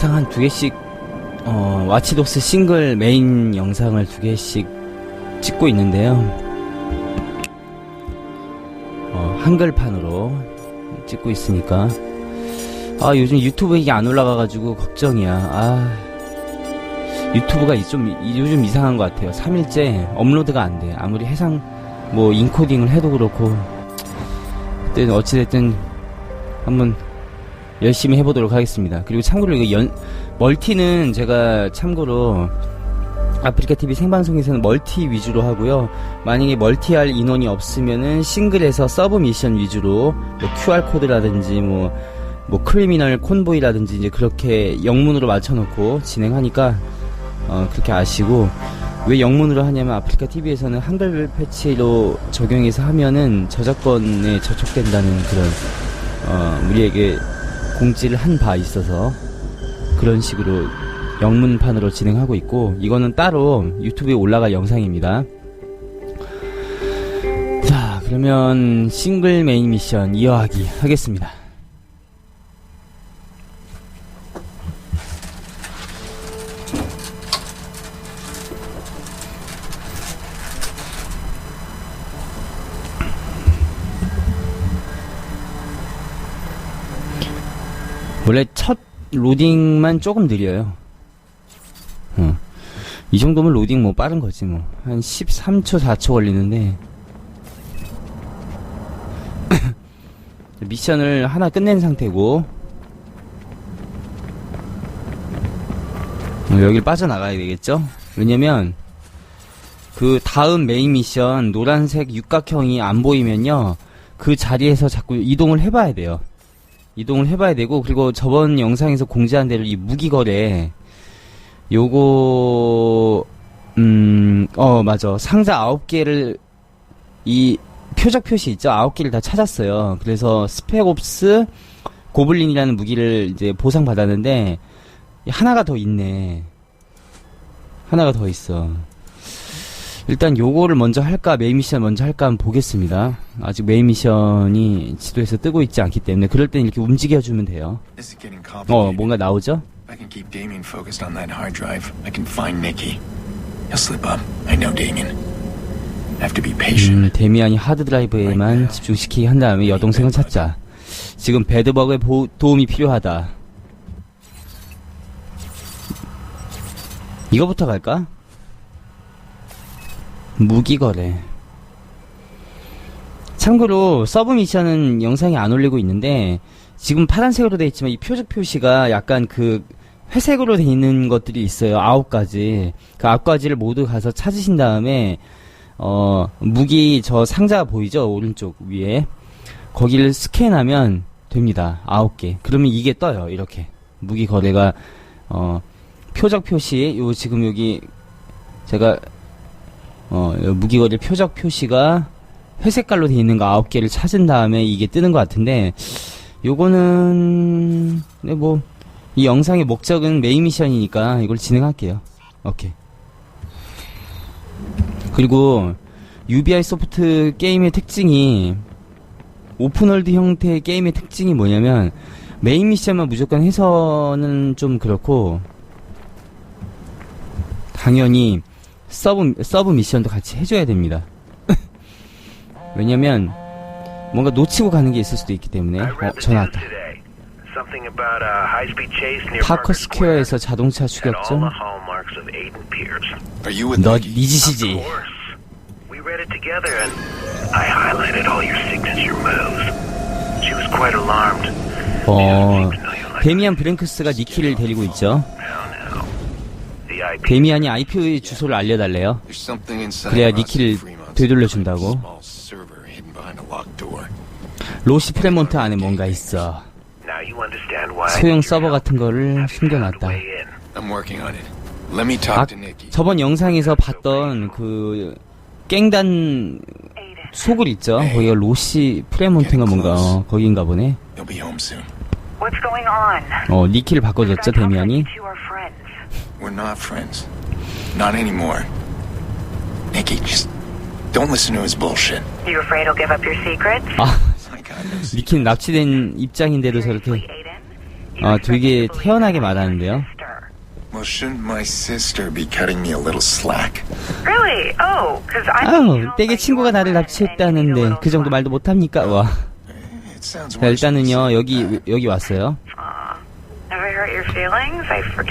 한 두 개씩 어, 와치독스 싱글 메인 영상을 두 개씩 찍고 있는데요. 어, 한글판으로 찍고 있으니까 아 요즘 유튜브 이게 안 올라가가지고 걱정이야. 아 유튜브가 좀 요즘 이상한 것 같아요. 3일째 업로드가 안 돼. 아무리 해상 뭐 인코딩을 해도 그렇고 그때 어찌됐든 한번 열심히 해보도록 하겠습니다. 그리고 참고로 이거 연, 멀티는 제가 참고로 아프리카 TV 생방송에서는 멀티 위주로 하고요. 만약에 멀티할 인원이 없으면은 싱글에서 서브 미션 위주로 뭐 QR 코드라든지 뭐, 뭐 크리미널 콘보이라든지 이제 그렇게 영문으로 맞춰놓고 진행하니까 어, 그렇게 아시고 왜 영문으로 하냐면 아프리카 TV에서는 한글 패치로 적용해서 하면은 저작권에 저촉된다는 그런 어, 우리에게 공지를 한 바 있어서 그런 식으로 영문판으로 진행하고 있고 이거는 따로 유튜브에 올라갈 영상입니다. 자, 그러면 싱글 메인 미션 이어하기 하겠습니다. 로딩만 조금 느려요. 어. 이 정도면 로딩 뭐 빠른 거지 뭐. 한 13초, 4초 걸리는데. 미션을 하나 끝낸 상태고. 어, 여길 빠져나가야 되겠죠? 왜냐면, 그 다음 메인 미션 노란색 육각형이 안 보이면요. 그 자리에서 자꾸 이동을 해봐야 돼요. 이동을 해봐야 되고 그리고 저번 영상에서 공지한 대로 이 무기 거래 요거 음어 맞아. 상자 9개를 이 표적 표시 있죠? 9개를 다 찾았어요. 그래서 스펙옵스 고블린이라는 무기를 이제 보상 받았는데 하나가 더 있네. 하나가 더 있어 일단 요거를 먼저 할까 메인 미션 먼저 할까 한번 보겠습니다. 아직 메인 미션이 지도에서 뜨고 있지 않기 때문에 그럴 땐 이렇게 움직여주면 돼요. 어. 뭔가 나오죠? I can keep Damien focused on that hard drive, I can find Nikki. He'll slip up. I know Damien. I have to be patient. 음, 데미안이 하드 드라이브에만 집중시키게 한 다음에 여동생을 찾자. 지금 배드버그의 보- 도움이 필요하다. 이거부터 갈까? 무기거래. 참고로 서브 미션은 영상에 안 올리고 있는데 지금 파란색으로 돼 있지만 이 표적 표시가 약간 그 회색으로 돼 있는 것들이 있어요. 아홉 가지. 그 아홉 가지를 모두 가서 찾으신 다음에 어, 무기 저 상자 보이죠? 오른쪽 위에. 거기를 스캔하면 됩니다. 아홉 개. 그러면 이게 떠요. 이렇게. 무기 거래가, 어, 표적 표시, 요, 지금 여기, 제가, 어, 요 무기 거래 표적 표시가 회색깔로 돼 있는 거 아홉 개를 찾은 다음에 이게 뜨는 것 같은데, 요거는, 네, 뭐, 이 영상의 목적은 메인 미션이니까 이걸 진행할게요. 오케이. 그리고 UBI 소프트 게임의 특징이 오픈월드 형태의 게임의 특징이 뭐냐면 메인 미션만 무조건 해서는 좀 그렇고 당연히 서브 서브 미션도 같이 해줘야 됩니다. 왜냐면 뭔가 놓치고 가는 게 있을 수도 있기 때문에 어 전화 왔다. 파커 스퀘어에서 자동차 추격전 the hallmarks of Aiden Pierce. Are you with 너 Nikki? 네 짓이지. Of course. We read it together and I highlighted all your signature moves. She was quite alarmed. 어 데미안 브랭크스가 니키를 데리고 있죠. 데미안이 IP 주소를 알려달래요. 그래야 니키를 되돌려준다고. 로시 프레몬트 안에 뭔가 있어. 소형 서버. 같은 거를 숨겨놨다. 아. 저번 영상에서 봤던 그 깽단 소굴 있죠? 거기가 로시 프레몬트가 뭔가 어, 거기인가 보네. 어 니키를 바꿔줬죠 데미안이. You two are friends. We're not friends. Not anymore. Nikki, just don't listen to his bullshit. You afraid he'll give up your secrets? 아 My God, no 니키는 납치된 입장인데도 저렇게? 아, 되게 태연하게 말하는데요. Well, shouldn't my sister be cutting me a little slack? Really? Oh, because I. 아우, 댁에 친구가 나를 납치했다는데 그 정도 말도 못합니까? 와. It sounds 자, 일단은요, 여기. 여기 왔어요. Have I hurt your feelings? I forget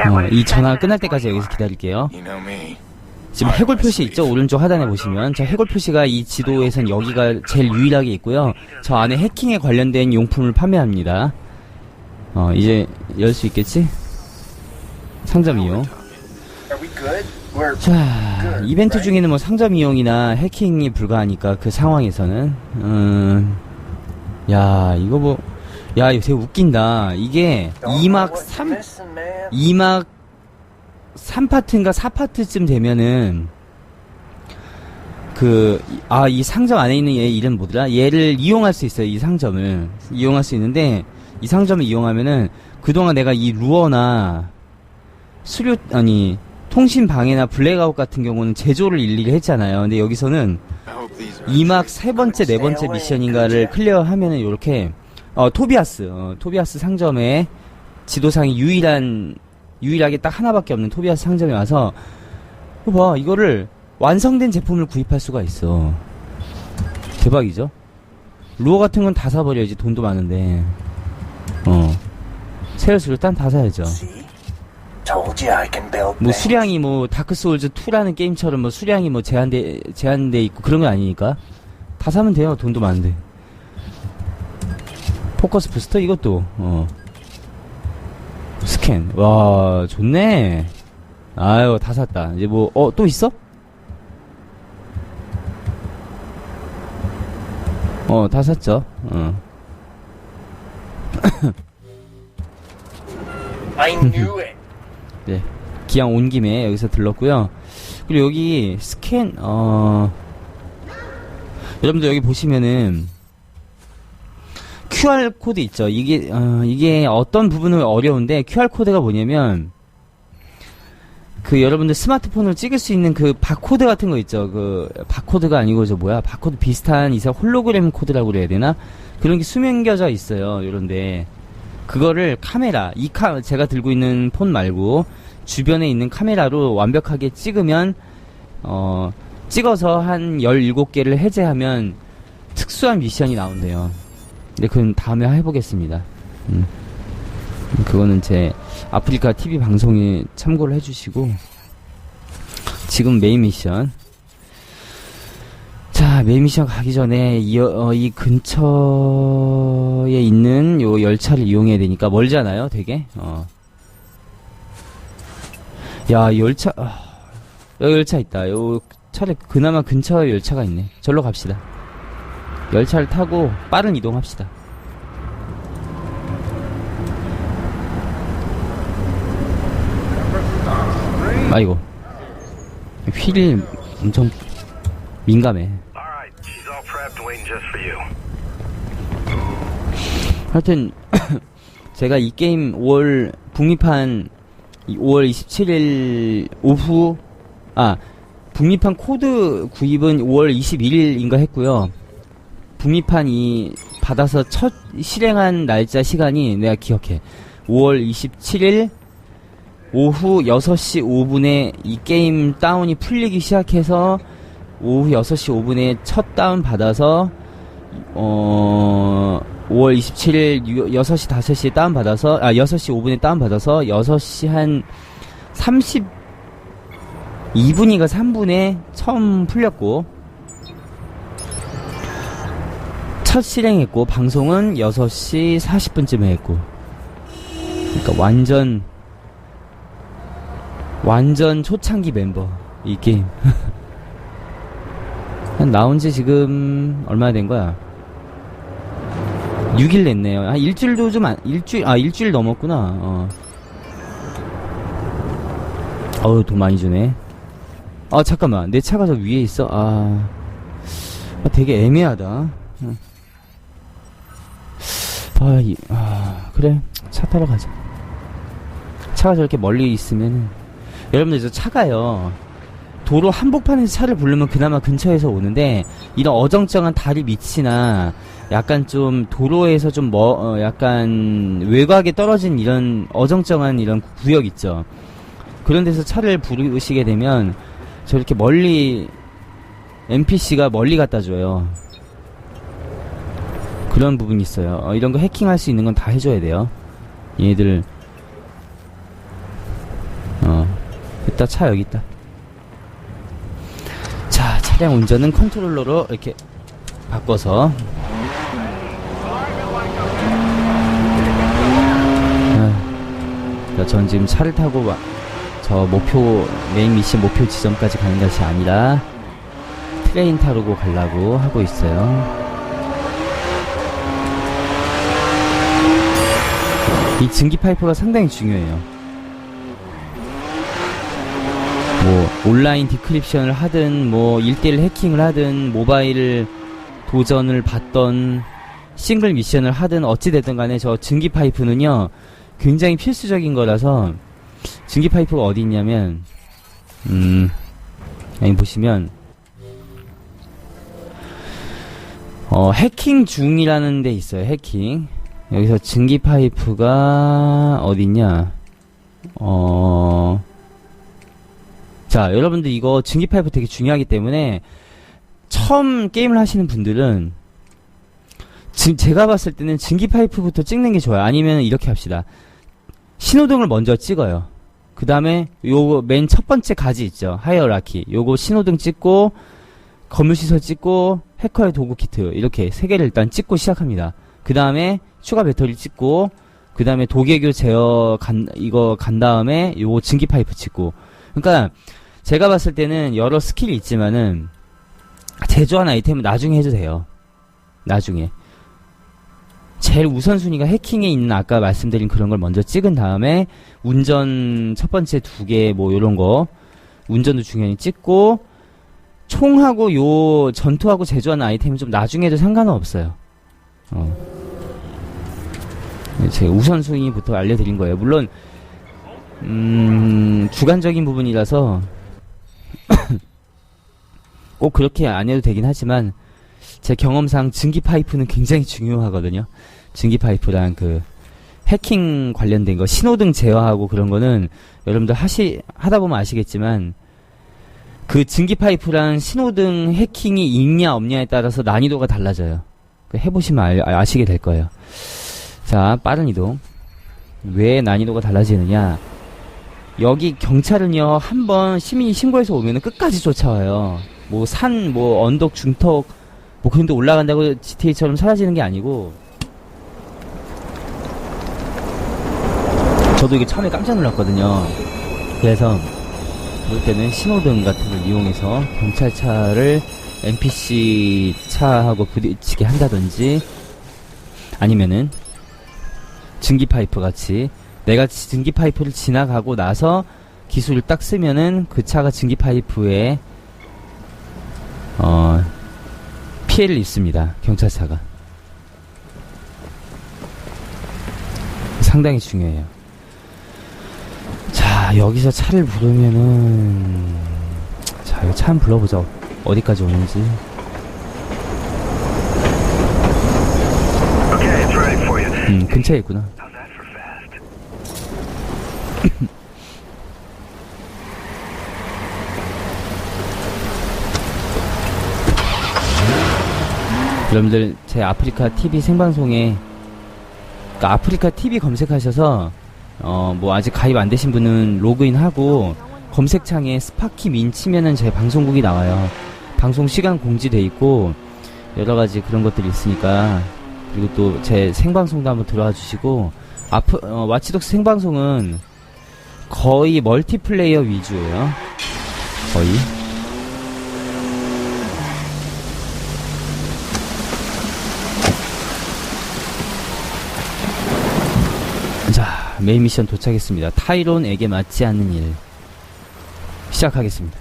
어. 이 says 끝날 때까지 여기서 기다릴게요. 지금 해골 표시 있죠? 오른쪽 하단에 보시면. 저 해골 표시가 이 지도에선 여기가 제일 유일하게 있고요. 저 안에 해킹에 관련된 용품을 판매합니다. 어, 이제 열 수 있겠지? 상점 이용. 자, 이벤트 중에는 뭐 상점 이용이나 해킹이 불가하니까 그 상황에서는, 음, 야, 이거 뭐, 야, 이거 되게 웃긴다. 이게 2막 3, missing, man. 2막 3파트인가 4파트쯤 되면은 그, 아, 이 상점 안에 있는 얘 이름 뭐더라? 얘를 이용할 수 있어요, 이 상점을. 이용할 수 있는데, 이 상점을 이용하면은, 그동안 내가 이 루어나, 수료, 아니, 통신 방해나 블랙아웃 같은 경우는 제조를 일일이 했잖아요. 근데 여기서는 I hope these are 2막 세 번째, 네 번째 미션인가를 클리어하면은 요렇게, 어, 토비아스, 어, 토비아스 상점에 지도상이 유일한, 유일하게 딱 하나밖에 없는 토비아스 상점에 와서, 봐, 이거를 완성된 제품을 구입할 수가 있어. 대박이죠? 루어 같은 건 다 사버려야지, 돈도 많은데. 어. 세일스를 딴다 사야죠. 뭐. 수량이 뭐 다크 소울즈 2라는 게임처럼 뭐 수량이 뭐 제한돼 제한돼 있고 그런 건 아니니까 다 사면 돼요 돈도 많은데 포커스 부스터 이것도 어 스캔 와 좋네 아유 다 샀다 이제 뭐 어 또 있어? 어 다 샀죠 어 I knew it. 네. 기왕 온 김에 여기서 들렀고요. 그리고 여기 스캔 어 여러분들 여기 보시면은 QR 코드 있죠. 이게 어, 이게 어떤 부분은 어려운데 QR 코드가 뭐냐면 그 여러분들 스마트폰으로 찍을 수 있는 그 바코드 같은 거 있죠. 그 바코드가 아니고 저 뭐야? 바코드 비슷한 이사 홀로그램 코드라고 그래야 되나? 그런 게 수명겨져 있어요. 요런데 그거를 카메라 이 카 제가 들고 있는 폰 말고 주변에 있는 카메라로 완벽하게 찍으면 어 찍어서 한 17개를 해제하면 특수한 미션이 나온대요. 근데 그건 다음에 해보겠습니다. 음. 그거는 제 아프리카 TV 방송에 참고를 해주시고 지금 메인 미션 자 메인 미션 가기 전에 이, 어, 이 근처에 있는 요 열차를 이용해야 되니까 멀잖아요 되게 어. 야 열차 아, 열차 있다 요 차를 그나마 근처에 열차가 있네 절로 갑시다 열차를 타고 빠른 이동합시다 아이고 휠이 엄청 민감해. 하여튼 제가 이 게임 5월 북미판 이 5월 27일 오후 아 북미판 코드 구입은 5월 21일인가 했고요. 북미판이 받아서 첫 실행한 날짜 시간이 내가 기억해. 5월 27일 오후 6시 5분에 이 게임 다운이 풀리기 시작해서 오후 6시 5분에 첫 다운 받아서 어 5월 27일 6시 5시에 다운 받아서, 아, 6시 5분에 다운 받아서, 6시 한 32분인가 3분에 처음 풀렸고, 첫 실행했고, 방송은 6시 40분쯤에 했고, 그러니까 완전, 완전 초창기 멤버, 이 게임. 한 나온 지 지금 얼마나 된 거야? 6일 냈네요. 한 일주일도 좀 안, 일주일, 아, 일주일 넘었구나. 어. 어우, 돈 많이 주네. 아, 잠깐만. 내 차가 저 위에 있어. 아. 아, 되게 애매하다. 응. 아, 이, 아, 그래. 차 타러 가자. 차가 저렇게 멀리 있으면, 여러분들 저 차가요. 도로 한복판에서 차를 부르면 그나마 근처에서 오는데 이런 어정쩡한 다리 밑이나 약간 좀 도로에서 좀 뭐, 어, 약간 외곽에 떨어진 이런 어정쩡한 이런 구역 있죠. 그런 데서 차를 부르시게 되면 저렇게 멀리 NPC가 멀리 갖다 줘요. 그런 부분이 있어요. 어, 이런 거 해킹할 수 있는 건 다 해줘야 돼요. 얘들 어 있다 차 여기 있다. 자 차량 운전은 컨트롤러로 이렇게 바꿔서 아, 자, 전 지금 차를 타고 와- 저 목표 메인 미션 목표 지점까지 가는 것이 아니라 트레인 타고 가려고 하고 있어요. 이 증기 파이프가 상당히 중요해요. 뭐 온라인 디크립션을 하든 뭐 1대1 해킹을 하든 모바일 도전을 받던 싱글 미션을 하든 어찌 됐든 간에 저 증기 파이프는요 굉장히 필수적인 거라서 증기 파이프가 어디 있냐면 음 여기 보시면 어 해킹 중이라는 데 있어요 해킹 여기서 증기 파이프가 어디 있냐 어 자, 여러분들 이거 증기 파이프 되게 중요하기 때문에 처음 게임을 하시는 분들은 지금 제가 봤을 때는 증기 파이프부터 찍는 게 좋아요. 아니면 이렇게 합시다. 신호등을 먼저 찍어요. 그 다음에 요거 맨 첫 번째 가지 있죠. 하이어라키. 요거 신호등 찍고 건물시설 찍고 해커의 도구 키트 이렇게 세 개를 일단 찍고 시작합니다. 그 다음에 추가 배터리 찍고 그 다음에 도개교 제어 간 이거 간 다음에 요거 증기 파이프 찍고 그러니까 제가 봤을 때는 여러 스킬이 있지만은 제조한 아이템은 나중에 해도 돼요. 나중에. 제일 우선순위가 해킹에 있는 아까 말씀드린 그런 걸 먼저 찍은 다음에 운전 첫 번째 두 개 뭐 요런 거 운전도 중요히 찍고 총하고 요 전투하고 제조한 아이템은 좀 나중에 해도 상관은 없어요. 어. 제 우선순위부터 알려드린 거예요. 물론 음, 주관적인 부분이라서 꼭 그렇게 안 해도 되긴 하지만 제 경험상 증기 파이프는 굉장히 중요하거든요. 증기 파이프랑 그 해킹 관련된 거 신호등 제어하고 그런 거는 여러분들 하시 하다 보면 아시겠지만 그 증기 파이프랑 신호등 해킹이 있냐 없냐에 따라서 난이도가 달라져요. 그 해보시면 알- 아시게 될 거예요. 자 빠른 이동. 왜 난이도가 달라지느냐? 여기 경찰은요 한번 시민이 신고해서 오면은 끝까지 쫓아와요. 뭐 산, 뭐 언덕, 중턱, 뭐 그런데 올라간다고 GTA처럼 사라지는 게 아니고. 저도 이게 처음에 깜짝 놀랐거든요. 그래서 그럴 때는 신호등 같은 걸 이용해서 경찰차를 NPC 차하고 부딪히게 한다든지 아니면은 증기 파이프 같이 내가 지- 증기 파이프를 지나가고 나서 기술을 딱 쓰면은 그 차가 증기 파이프에 어 피해를 입습니다. 경찰차가 상당히 중요해요. 자 여기서 차를 부르면은 자 이거 차 한번 불러보자. 어디까지 오는지. Okay, it's ready for you. 음 근처에 있구나. 여러분들 제 아프리카 TV 생방송에 그러니까 아프리카 TV 검색하셔서 어 뭐 아직 가입 안 되신 분은 로그인하고 검색창에 스파키 민 치면은 제 방송국이 나와요. 방송 시간 공지돼 있고 여러 가지 그런 것들이 있으니까 그리고 또 제 생방송도 한번 들어와 주시고 아프 어, 와치독스 생방송은 거의 멀티플레이어 위주예요. 거의. 자, 메인 미션 도착했습니다. 타이론에게 맞지 않는 일. 시작하겠습니다.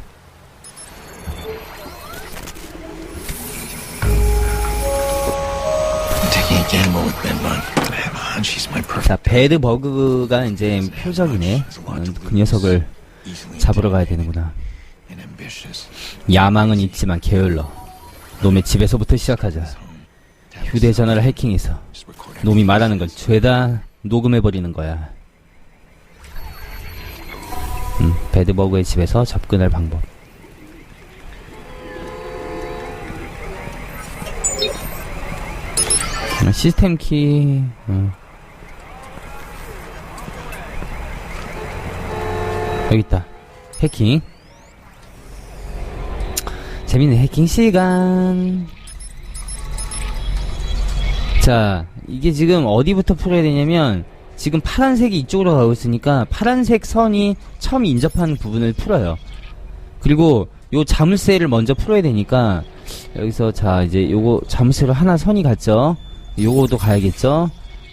자, 배드 버그가 이제 표적이네. 어, 그 녀석을 잡으러 가야 되는구나. 야망은 있지만 게을러. 놈의 집에서부터 시작하자. 휴대전화를 해킹해서 놈이 말하는 걸 죄다 녹음해버리는 거야. 음, 배드버그의 집에서 접근할 방법. 시스템 키, 음. 여기 있다. 해킹. 재밌는 해킹 시간. 자, 이게 지금 어디부터 풀어야 되냐면, 지금 파란색이 이쪽으로 가고 있으니까, 파란색 선이 처음 인접하는 부분을 풀어요. 그리고, 요 자물쇠를 먼저 풀어야 되니까, 여기서, 자, 이제 요거, 자물쇠로 하나 선이 갔죠? 요거도 가야겠죠?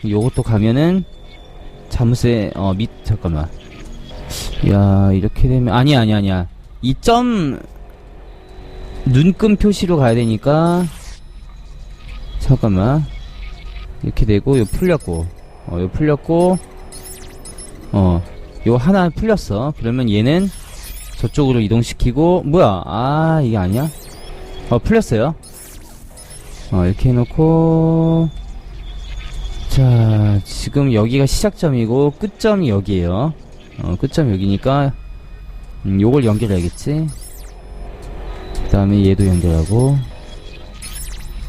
요것도 가면은, 자물쇠, 어, 밑, 잠깐만. 야 이렇게 되면, 아니야, 아니야, 아니야. 이 점, 눈금 표시로 가야 되니까, 잠깐만. 이렇게 되고 요 풀렸고 어요 풀렸고 어 요 하나 풀렸어 그러면 얘는 저쪽으로 이동시키고 뭐야 아 이게 아니야 어 풀렸어요 어 이렇게 해놓고. 자 지금 여기가 시작점이고 끝점이 여기에요. 어 끝점 여기니까 음, 요걸 연결해야겠지? 그 다음에 얘도 연결하고.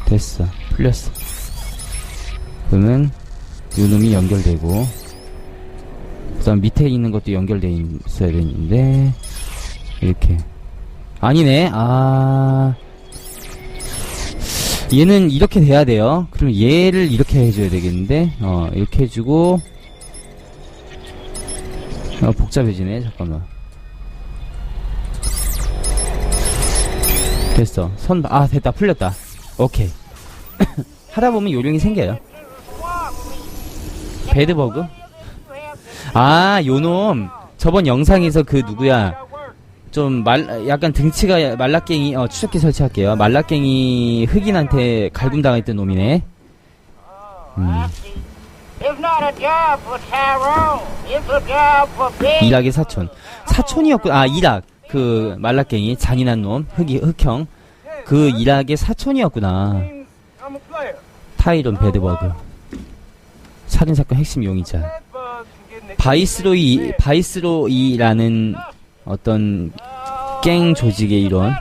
됐어. 풀렸어. 그러면 요 놈이 연결되고. 그 다음 밑에 있는 것도 연결돼 있어야 되는데. 이렇게. 아니네. 아 얘는 이렇게 돼야 돼요. 그럼 얘를 이렇게 해줘야 되겠는데 어 이렇게 해주고 어, 복잡해지네. 잠깐만. 됐어. 선 아 됐다. 풀렸다. 오케이. 하다 보면 요령이 생겨요. 배드버그? 아, 요놈. 저번 영상에서 그 누구야. 좀 말, 약간 등치가 말라깽이, 어, 추적기 설치할게요. 말라깽이 흑인한테 갈굼당했던 놈이네. 음. 이락의 사촌. 사촌이었구, 아, 이락. 그 말라깽이, 잔인한 놈, 흑이, 흑형. 그 이락의 사촌이었구나. 타이론 배드버그. 살인사건 핵심 용의자. 바이스로이, 바이스로이라는 어떤 갱 조직의 일원.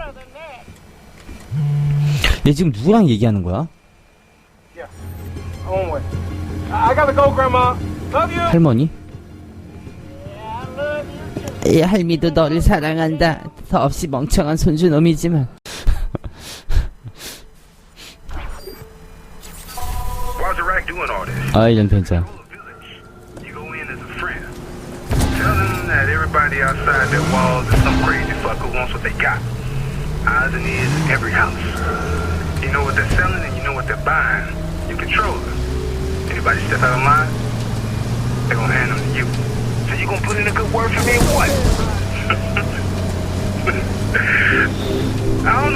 얘 지금 누구랑 얘기하는 거야? 할머니? 이 할미도 너를 사랑한다. 더없이 멍청한 손주놈이지만. 아, 이런 된장. Everybody outside their walls is some crazy fucker wants what they got. Eyes and ears in every house. You know what they're selling and you know what they're buying. You control them. Anybody step out of line, they're gonna hand them to you. So you gonna put in a good word for me or what?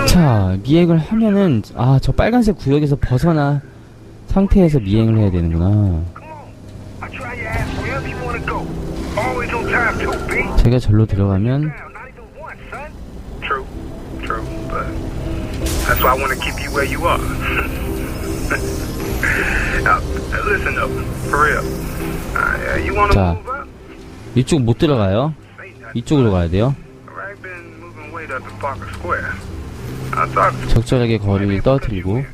자, 미행을 하면은, 아, 저 빨간색 구역에서 벗어나 상태에서 미행을 해야 되는구나. 제가 절로 들어가면. Uh, 자. 이쪽 못 들어가요. 이쪽으로 가야 돼요. 적절하게 거리를 떨어뜨리고,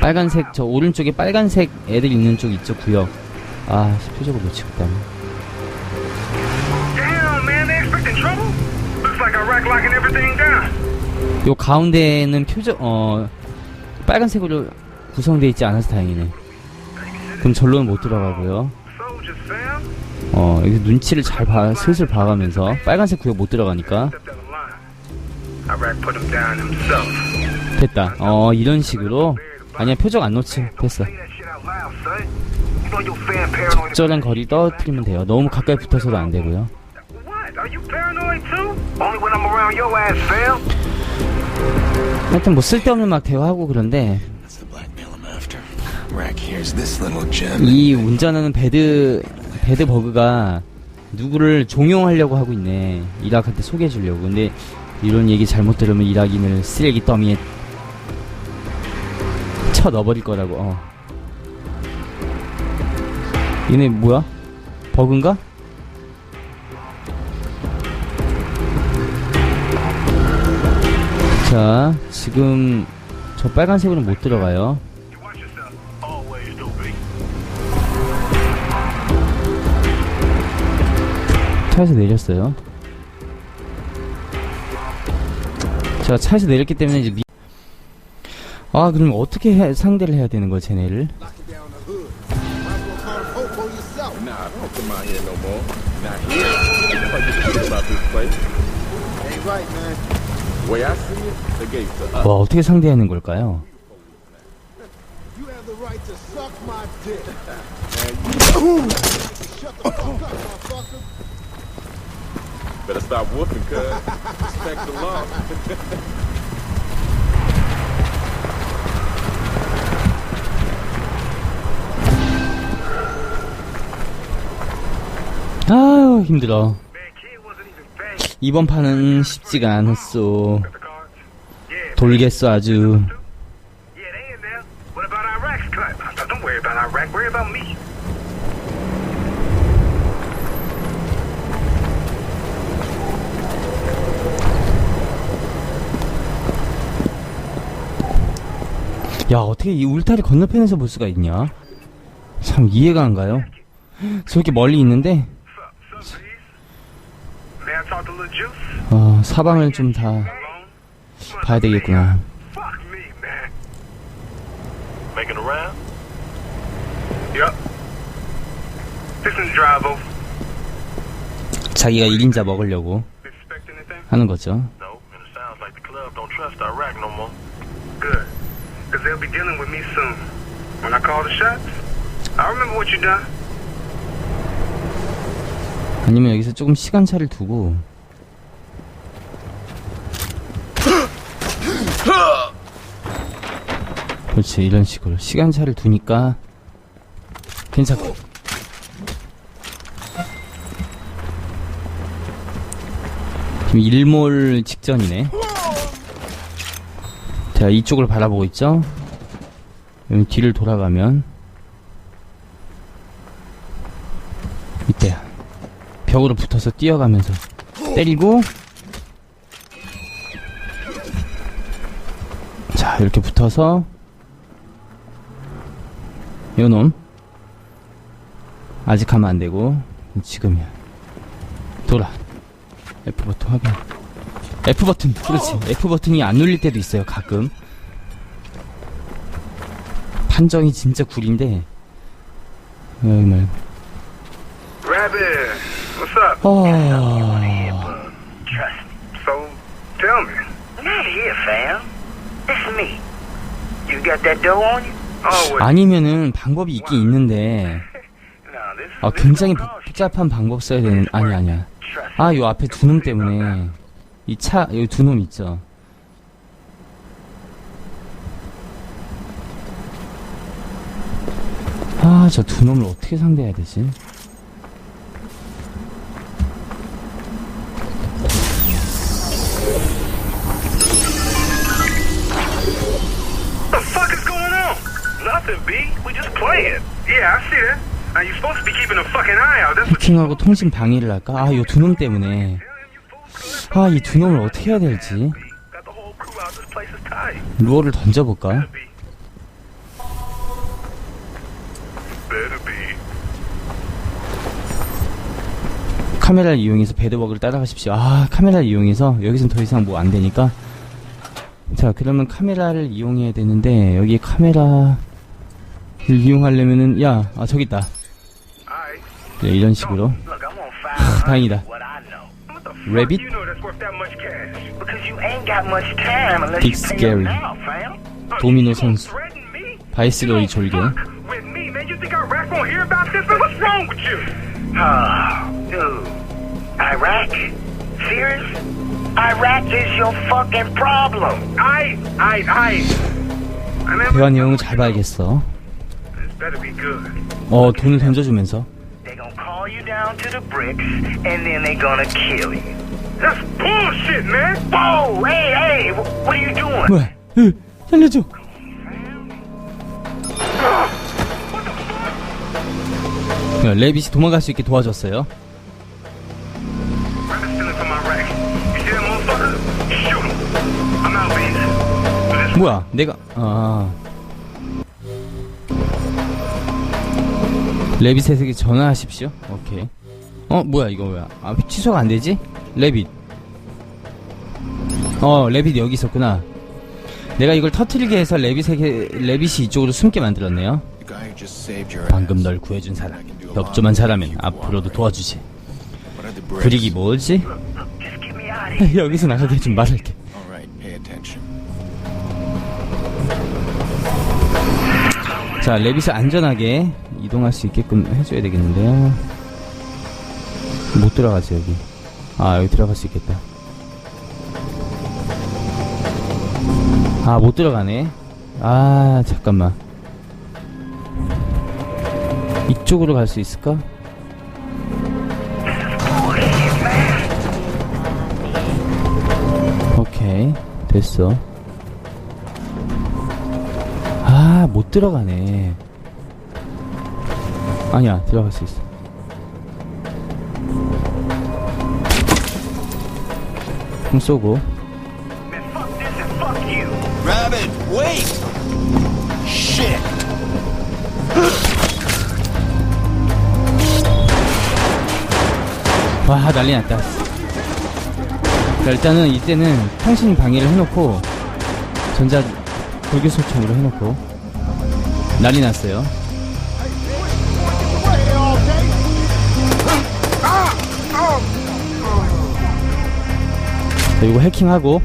빨간색, 저 오른쪽에 빨간색 애들 있는 쪽 이쪽 구역. 아, 표적을 놓치겠다. 요 가운데는 표적, 어, 빨간색으로 구성되어 있지 않아서 다행이네. 그럼 절로는 못 들어가고요. 어, 여기 눈치를 잘 봐, 슬슬 봐가면서 빨간색 구역 못 들어가니까. 됐다. 어, 이런 식으로 아니야 표적 안 놓지. 됐어. Say that shit out loud, son. You know your fan paranoid. 적절한 거리 떨어뜨리면 돼요. 너무 가까이 붙어서도 안 되고요. 하여튼 뭐 쓸데없는 막 대화하고 그런데. 이 운전하는 배드 배드 버그가 누구를 종용하려고 하고 있네. 이락한테 소개해 주려고. 근데 이런 얘기 잘못 들으면 이락인을 쓰레기 더미에 쳐 넣어버릴 거라고. 어. 얘네 뭐야? 버그인가? 자, 지금 저 빨간색으로 못 들어가요. 차에서 내렸어요. 제가 차에서 내렸기 때문에 이제 미... 아 그럼 어떻게 해- 상대를 해야 되는 거야 쟤네를? Come out here no more. Not here. What you about this place? Ain't right, man. Way I see it, the gates are up. 와 어떻게 상대하는 걸까요? You have the right to suck my dick. Shut the fuck up, motherfucker. Better stop whooping, cuz. Respect the law. 힘들어. 이번 판은 쉽지가 않았어. 돌겠어 아주. 야 어떻게 이 울타리 건너편에서 볼 수가 있냐? 참 이해가 안 가요. 저렇게 멀리 있는데 어, 사방을 좀 다? 봐야 되겠구나. 자기가 1인자 먹으려고? 하는 거죠. 아니면 여기서 조금 시간차를 두고 그렇지 이런 식으로. 시간차를 두니까 괜찮고. 지금 일몰 직전이네. 자 이쪽을 바라보고 있죠? 뒤를 돌아가면 이때야. 벽으로 붙어서 뛰어가면서 때리고 자 이렇게 붙어서 요놈 아직 가면 안되고 지금이야 돌아 F버튼 확인 F버튼 그렇지 F버튼이 안 눌릴 때도 있어요 가끔 판정이 진짜 구린데 여기 말고 Rabbit, what's up? 어... Trust me. So, tell me. Not here, fam. It's me. You got that dough on you? 아니면은 방법이 있긴 있는데. 아 굉장히 복- 복잡한 방법 써야 되는 아니 아니야. 아 요 앞에 두 놈 때문에. 이차 여기 두놈 있죠. 아 저 두 놈을 어떻게 상대해야 되지 해킹하고 통신 방해를 할까 아 요 두 놈 때문에 아 이 두 놈을 어떻게 해야 될지. 루어를 던져볼까. 카메라를 이용해서 배드워크를 따라가십시오. 아, 카메라를 이용해서 여기선 더 이상 뭐 안 되니까. 자, 그러면 카메라를 이용해야 되는데 여기 카메라를 이용하려면은 야, 아 저기 있다. 네, 이런 식으로. Find 다행이다. now, fam. Oh, 도미노 선수. 바이스로이 졸개. Oh, 대화 내용을 잘 봐야겠어. 어, 돈을 던져주면서. down to the bricks, and then they gonna kill you. That's bullshit, man. Whoa, hey, hey, what are you doing? 뭐야? 으, 살려줘. 레빗이 도망갈 수 있게 도와줬어요. 뭐야? 내가 아. 레빗에게 전화하십시오. 오케이. 어, 뭐야, 이거 뭐야. 아, 취소가 안 되지? 레빗. 어, 레빗 여기 있었구나. 내가 이걸 터트리게 해서 레빗에게, 레빗이 이쪽으로 숨게 만들었네요. 방금. 널 구해준 사람. 협조만 잘하면 앞으로도 도와주지. 그릭이 뭐지? 여기서 나가게 좀 말할게. 자, 레빗을 안전하게 이동할 수 있게끔 해줘야 되겠는데요. 못 들어가지, 여기. 아, 여기 들어갈 수 있겠다. 아, 못 들어가네. 아, 잠깐만. 이쪽으로 갈 수 있을까? 오케이. 됐어. 아, 못 들어가네. 아니야, 들어갈 수 있어. 총 쏘고. Rabbit, wait! Shit! 와, 난리 났다. 자, 일단은 이때는 통신 방해를 해놓고, 전자 불교 소총으로 해놓고, 난리 났어요. 자, 이거 해킹하고.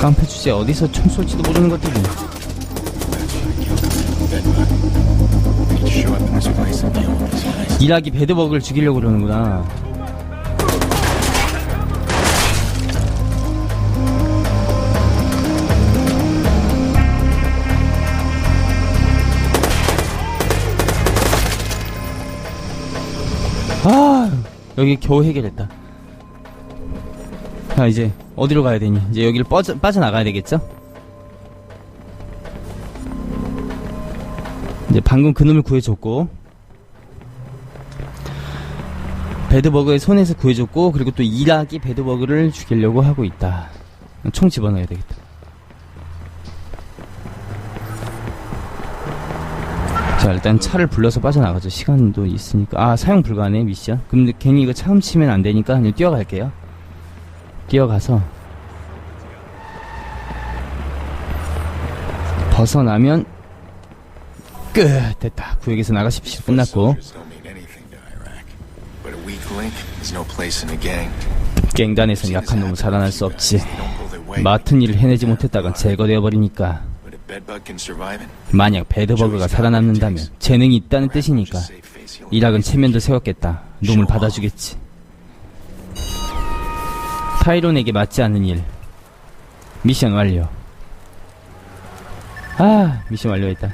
깡패 주제 어디서 총 쏠지도 모르는 것들이. 일하기 배드버그를 죽이려고 그러는구나. 아, 여기 겨우 해결했다. 자, 이제 어디로 가야 되니? 이제 여기를 빠져, 빠져나가야 되겠죠? 이제 방금 그놈을 구해줬고, 배드버그의 손에서 구해줬고 그리고 또 이락이 배드버그를 죽이려고 하고 있다. 총 집어넣어야 되겠다. 자 일단 차를 불러서 빠져나가죠. 시간도 있으니까 아 사용 불가네 미션. 근데 괜히 이거 차 훔치면 안 되니까 그냥 뛰어갈게요. 뛰어가서 벗어나면 끝 됐다. 구역에서 나가십시오. 끝났고. Soldiers don't mean anything to Iraq. But a weak link is no place in a gang. 갱단에선 약한 놈은 살아날 수 없지. 맡은 일을 해내지 못했다간 제거되어 버리니까. 만약 배드버그가 살아남는다면 재능이 있다는 뜻이니까 이락은 체면도 세웠겠다. 놈을 받아주겠지. 타이론에게 맞지 않는 일. 미션 완료. 아, 미션 완료했다.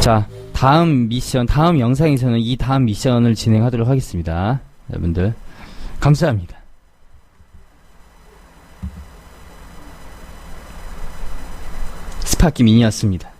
자, 다음 미션, 다음 영상에서는 이 다음 미션을 진행하도록 하겠습니다. 여러분들, 감사합니다. 스파키 미니였습니다.